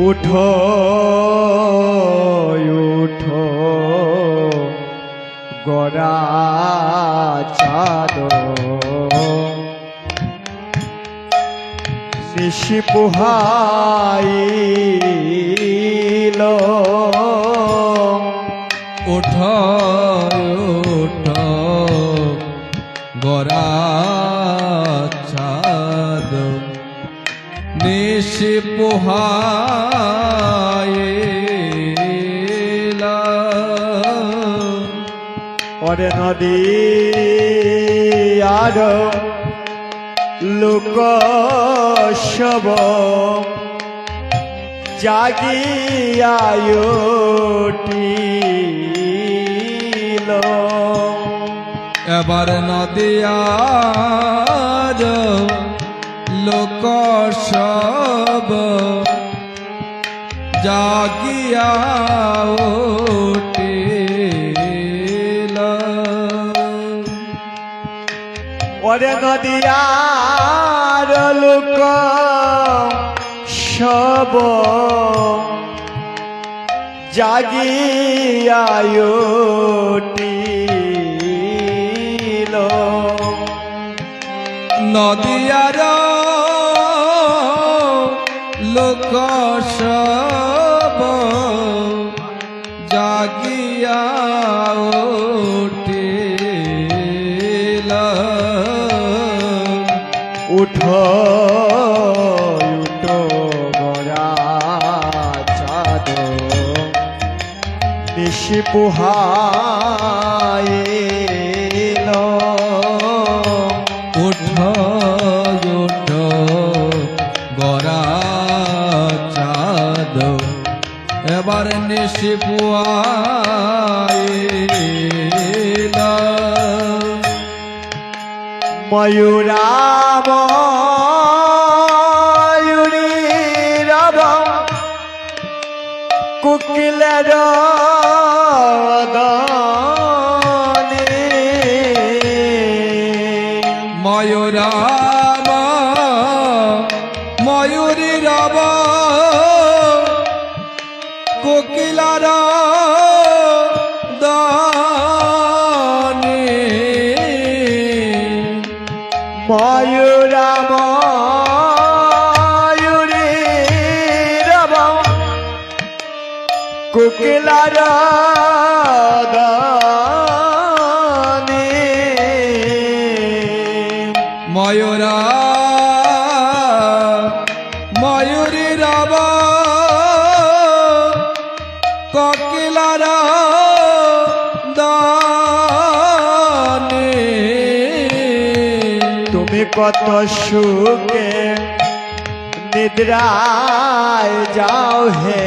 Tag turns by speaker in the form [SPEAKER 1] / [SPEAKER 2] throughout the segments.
[SPEAKER 1] উঠো উঠো। গড়া চাঁদ নিশি পুহাইল।
[SPEAKER 2] উঠ উঠ। গরা নিশি পোহাইলা
[SPEAKER 1] ওরে নদী আর লোক সব জাগিয়ায়ুটিল
[SPEAKER 2] এবার নদিয়ার লোক সব জাগিয়া
[SPEAKER 1] ওরে নদিয়ার লোক সব জাগিয়ায়ুটিল
[SPEAKER 2] নদিয়ার লোক জাগিয়া উঠিলা।
[SPEAKER 1] উঠো উঠো গড়া চাঁদ। নিশি পুহাইল
[SPEAKER 2] নিশি পুয়াইলা।
[SPEAKER 1] ময়ূরাম কুকিলের
[SPEAKER 2] কুকিলার দানে।
[SPEAKER 1] ময়ূরা রব কোকিলার তুমি কত সুখে নিদ্রায় যাও হে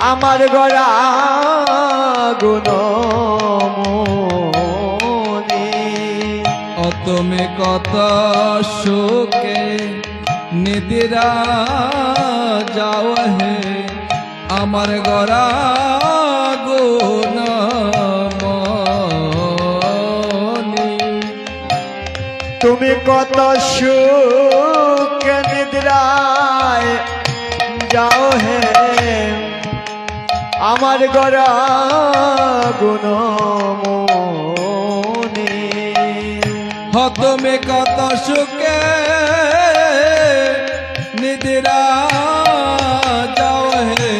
[SPEAKER 1] আমার গড়া গুণ
[SPEAKER 2] তুমি কত সুখে নিদিরা যাও হে আমার গড়া গুণ
[SPEAKER 1] তুমি কত সুখে নিদ্রায় যাও হে আমার গড়া গুণ
[SPEAKER 2] হ তুমি কত সুখে নিদিরা যাও হে।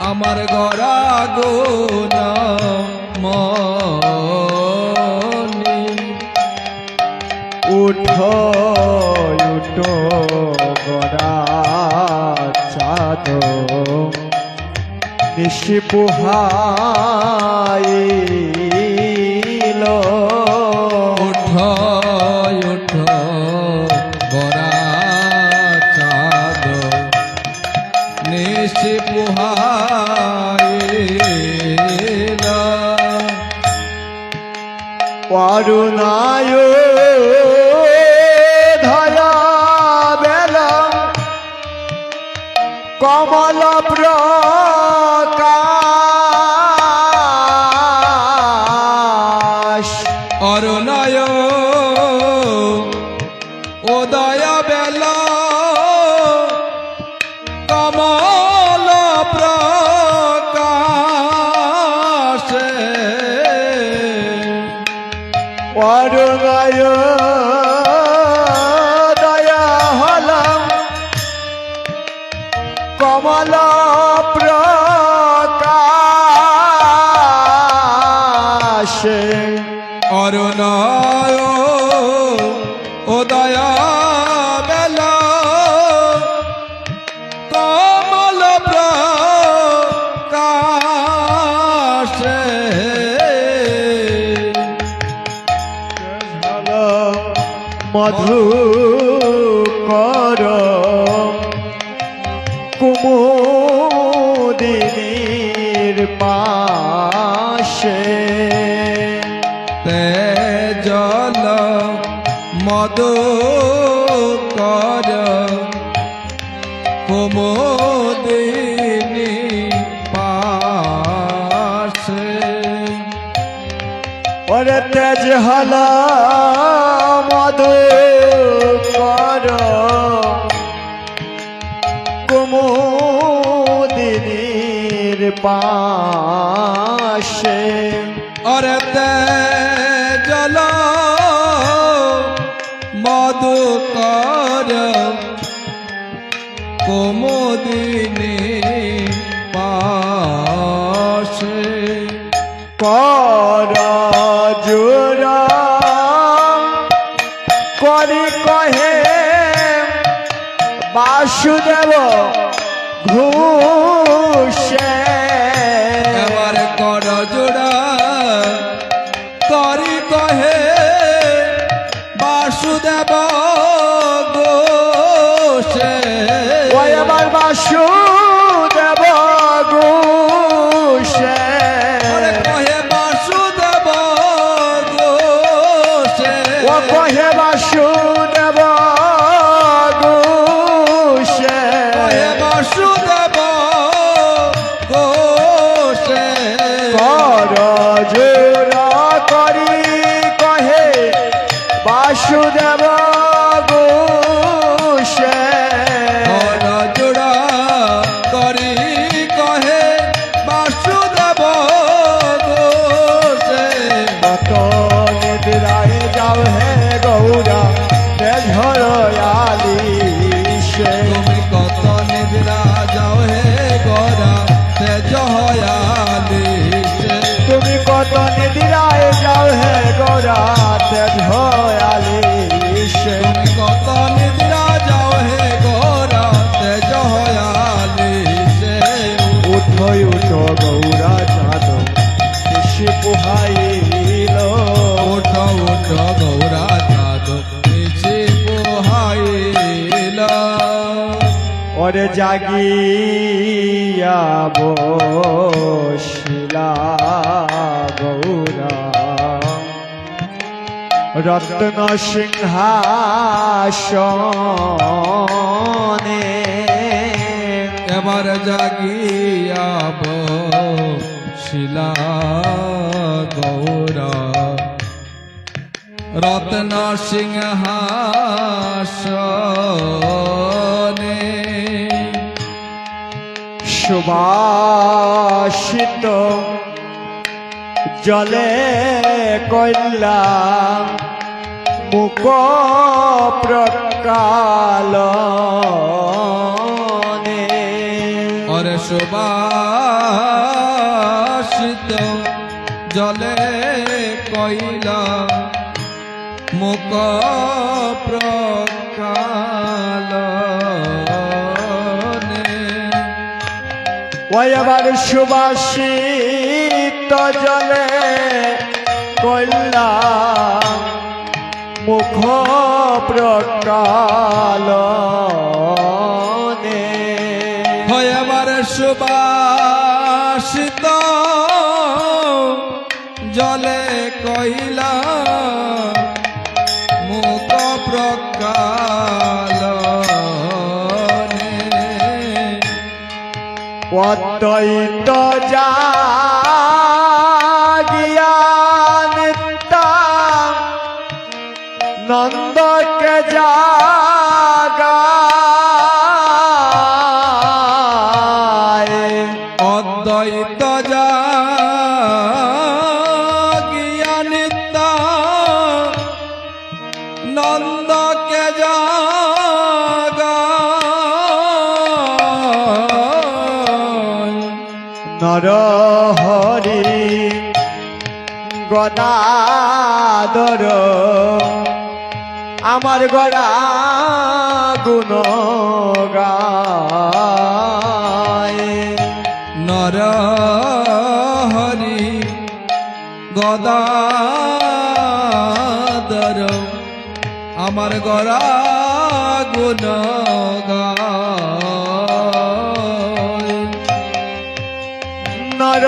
[SPEAKER 2] আমার গড়া গুণ মনি।
[SPEAKER 1] উঠ উঠো নিশি পুহাইল।
[SPEAKER 2] উঠ উঠ বরা চাঁদ নিশি পুহাইলা।
[SPEAKER 1] অরুণায় ধরা বেলা কমল প্রকাশ মধু কর। কুমুদিনীর পাশে
[SPEAKER 2] জল মধু কর। কুমোদিনী পাশে।
[SPEAKER 1] ওরে তেজ হল কুমুদিনীর পাশে।
[SPEAKER 2] অরে জল মধু কর কুমোদিনী পাশে।
[SPEAKER 1] কর বাসুদেব ঘুষে।
[SPEAKER 2] এবার কর জোড়া করি কহে বাসুদেব
[SPEAKER 1] ঘোষে। আমার বাসুদেব জোরা করি কহে বাসুদেব ঘুষে জাগিয়া বসিলা গৌরা রত্ন সিংহাসনে
[SPEAKER 2] এবার জাগিয়া শিলা গৌরা রত্ন সিংহাসনে
[SPEAKER 1] সুবাসিত জলে কল্লা মুক প্রকাল
[SPEAKER 2] অরে সুবাসিত জলে কইলা মুক প্রকালনে।
[SPEAKER 1] ওই আবার সুবাসিত জলে কল্যা মুখ প্রকাল। অদ্বৈত জাগিয়ানিতা নরহরি গদাদর আমার গড়া গুণ গায়
[SPEAKER 2] নর হরি গদাদর আমার গড়া গুণ গায়।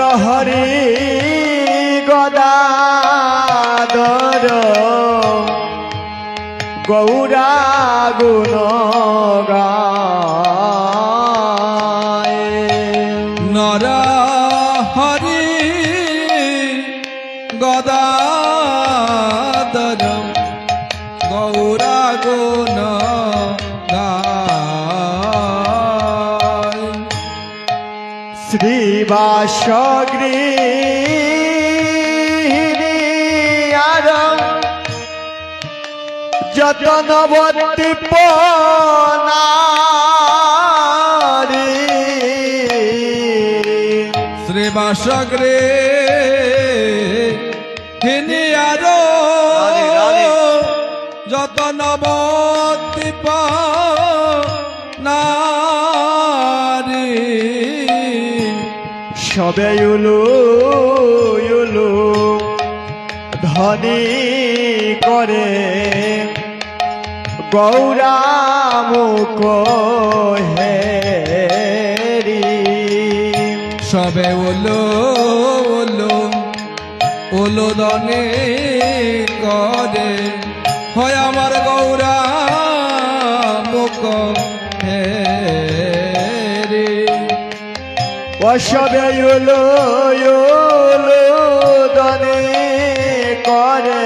[SPEAKER 1] নরহরি গদাদর গৌরা গুণ
[SPEAKER 2] নর
[SPEAKER 1] শ্রীবাসগৃহিণী যতনবতী পনারী।
[SPEAKER 2] শ্রীবাসগ্রে হিনি আরও
[SPEAKER 1] রাধে, রাধে। সবে উলু উলু ধনী করে গৌরা মুখ হেরি
[SPEAKER 2] সবে ওলো ওলো ওলো দনে করে
[SPEAKER 1] উলু উলু ধনী করে।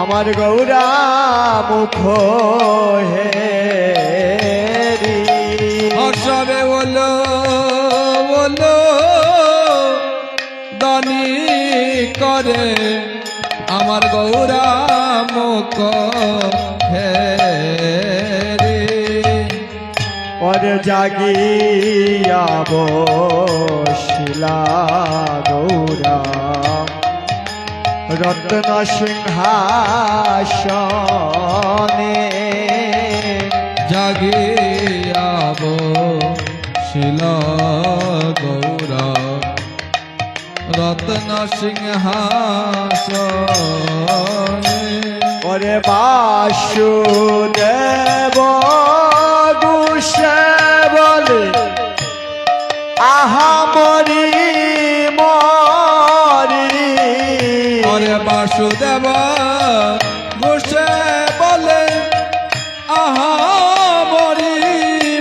[SPEAKER 1] আমার গৌরা মুখ হে
[SPEAKER 2] হর্ষবে বলো বলো দানি করে। আমার গৌরা মুখ হে
[SPEAKER 1] পরে জাগিয়া বসিলা গৌরা। রত্ন সিংহাসনে
[SPEAKER 2] জাগিয়াব শিল গৌরা। রত্ন সিংহাসনে
[SPEAKER 1] পরে বাসুদেব গুসে বলে আহা মরি মরি।
[SPEAKER 2] অরে বাসুদেব ঘোষে বলে আহা মরি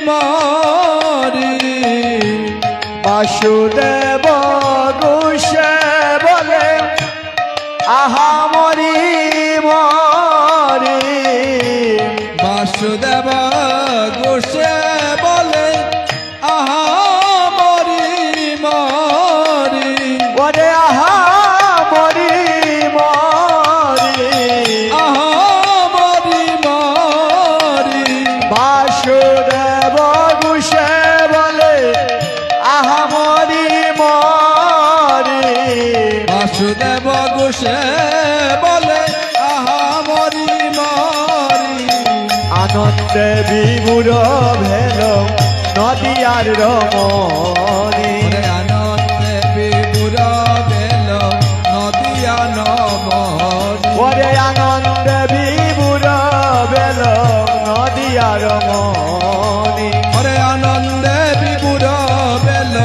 [SPEAKER 2] মারি।
[SPEAKER 1] বাসুদেব আনন্দে বিমুর ভেল নদিয়ার রমণী।
[SPEAKER 2] আনন্দে বিপুর বেল নদিয়া নবনী
[SPEAKER 1] ওরে আনন্দে বিমুর বেল নদিয়ার রমণী।
[SPEAKER 2] ওরে আনন্দে বিপুর বেল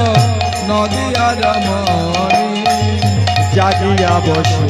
[SPEAKER 2] নদিয়া রমণী।
[SPEAKER 1] জাগিয়া রত্ন